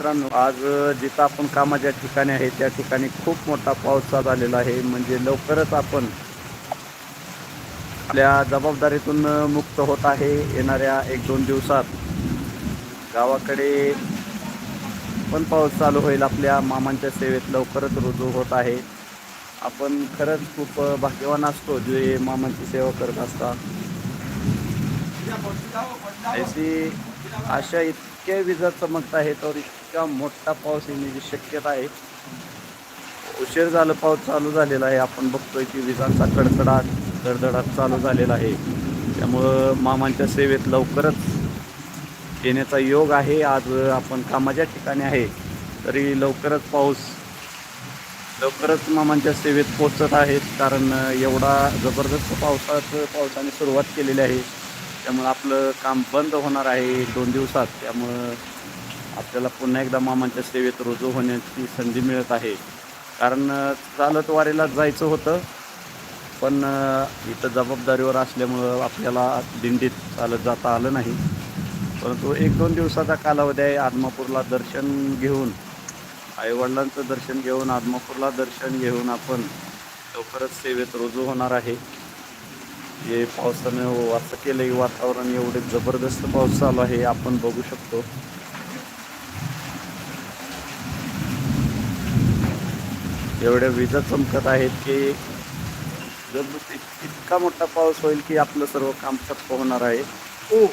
मित्रांनो आज जिथं आपण कामाच्या ठिकाणी आहे त्या ठिकाणी खूप मोठा पाऊस झालेला आहे. म्हणजे लवकरच आपण आपल्या जबाबदारीतून मुक्त होत आहे येणाऱ्या एक दोन दिवसात. गावाकडे पण पाऊस चालू होईल. आपल्या मामांच्या सेवेत लवकरच रुजू होत आहे. आपण खरंच खूप भाग्यवान असतो जे मामांची सेवा करत असतात. अशी अशा इतक्या विजा चमकत आहे तर इतका मोठा पाऊस येण्याची शक्यता आहे. उशीर झालं पाऊस चालू झालेला आहे. आपण बघतोय की विजांचा कडकडाट धडधडाट चालू झालेला आहे. त्यामुळं मामांच्या सेवेत लवकरच येण्याचा योग आहे. आज आपण कामाच्या ठिकाणी आहे. तरी लवकरच पाऊस लवकरच मामांच्या सेवेत पोचत आहेत. कारण एवढा जबरदस्त पावसात पावसाने सुरुवात केलेली आहे. त्यामुळं आपलं काम बंद होणार आहे दोन दिवसात. त्यामुळं आपल्याला पुन्हा एकदा मामांच्या सेवेत रुजू होण्याची संधी मिळत आहे. कारण चालत वारीला जायचं होतं. पण इथं जबाबदारीवर असल्यामुळं आपल्याला दिंडीत चालत जाता आलं नाही. परंतु एक दोन दिवसाचा कालावधी आहे आदमापूरला दर्शन घेऊन. आईवडिलांचं दर्शन घेऊन आदमापूरला दर्शन घेऊन आपण लवकरच सेवेत रुजू होणार आहे. हे पावसानं असं केलं वातावरण एवढे जबरदस्त पाऊस चालू आहे आपण बघू शकतो. एवढ्या विजा चमकत आहेत की जर इतका मोठा पाऊस होईल की आपलं सर्व काम ठप्प होणार आहे. हो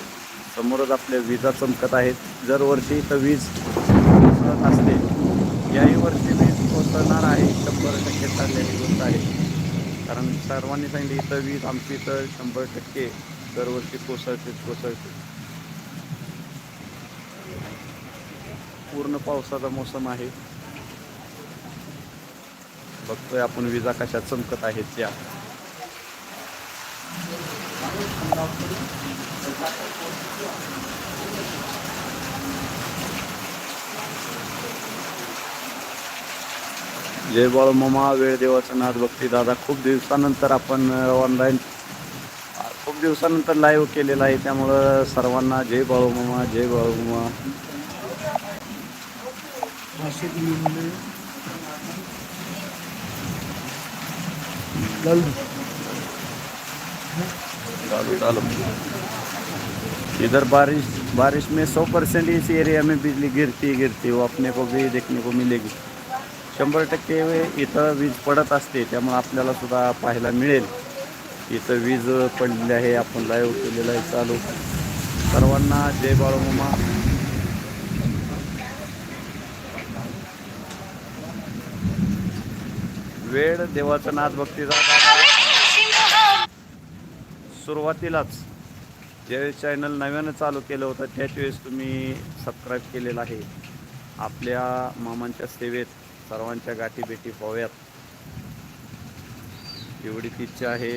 समोरच आपल्या विजा चमकत आहेत. दरवर्षी इथं वीज कोसळत असते याही वर्षी वीज कोसळणार आहे शंभर टक्के चाललेली गोष्ट आहे. कारण सर्वांनी सांगितलं इथं वीज आमची इथं शंभर टक्के दरवर्षी कोसळते कोसळते. पूर्ण पावसाचा मोसम आहे. बघतोय आपण विजा कशा चमकत आहेत त्या. जय बाळूमामा वेळ देवाचं नाथ भक्ती दादा. खूप दिवसानंतर आपण ऑनलाईन खूप दिवसानंतर लाईव्ह केलेला आहे. त्यामुळं सर्वांना जय बाळूमामा जय बाळू ममा. चालू चालू इधर बारिश बारिश में 100 परसेंट इस एरिया में बिजली गिरती गिरती। वो अपने को भी देखने को मिलेगी। शंभर टक्के इथं वीज पडत असते त्यामुळे आपल्याला सुद्धा पाहायला मिळेल. इथं वीज पडलेली आहे आपण लाईव्ह केलेलं आहे चालू. सर्वांना जय बाळूमामा. वेळ देवाचं नाथ भक्तीचा सुरुवातीलाच ज्यावेळेस चॅनल नव्यानं चालू केलं होतं त्याच वेळेस तुम्ही सबस्क्राईब केलेलं आहे. आपल्या मामांच्या सेवेत सर्वांच्या गाठी भेटी व्हाव्यात. एवढीच इच्छा आहे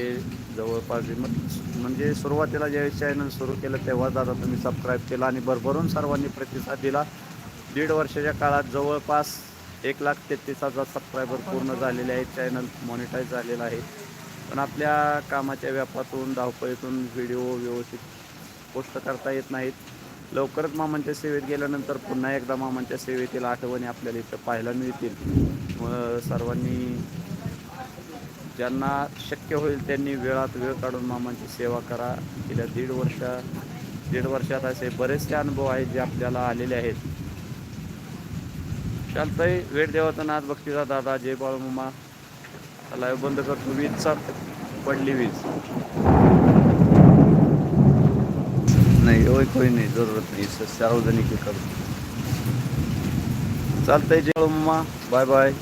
जवळपास म्हणजे सुरुवातीला ज्यावेळेस चॅनल सुरू केलं तेव्हाच आता तुम्ही सबस्क्राईब केला आणि भरभरून सर्वांनी प्रतिसाद दिला. दीड वर्षाच्या काळात जवळपास एक लाख तेहतीस हजार सबस्क्रायबर पूर्ण झालेले आहेत. चॅनल मॉनिटाईज झालेलं आहे. पण आपल्या कामाच्या व्यापातून धावपळीतून व्हिडिओ व्यवस्थित पोस्ट करता येत नाहीत. लवकरच मामांच्या सेवेत गेल्यानंतर पुन्हा एकदा मामांच्या सेवेतील आठवणी आपल्याला इथं पाहायला मिळतील. मग सर्वांनी ज्यांना शक्य होईल त्यांनी वेळात वेळ काढून मामांची सेवा करा. गेल्या दीड वर्ष दीड वर्षात असे बरेचसे अनुभव आहेत जे आपल्याला आलेले आहेत. चालतंय वेळ देवाचा नाथ भक्तीचा दादा जय बाळूमामा लाईव्ह बंद करतो. वीज वीजचा पडली वीज. नाही होय कोई नाही जरूरत नाही. सार्वजनिक करतो चालतंय जय बाळूमामा बाय बाय.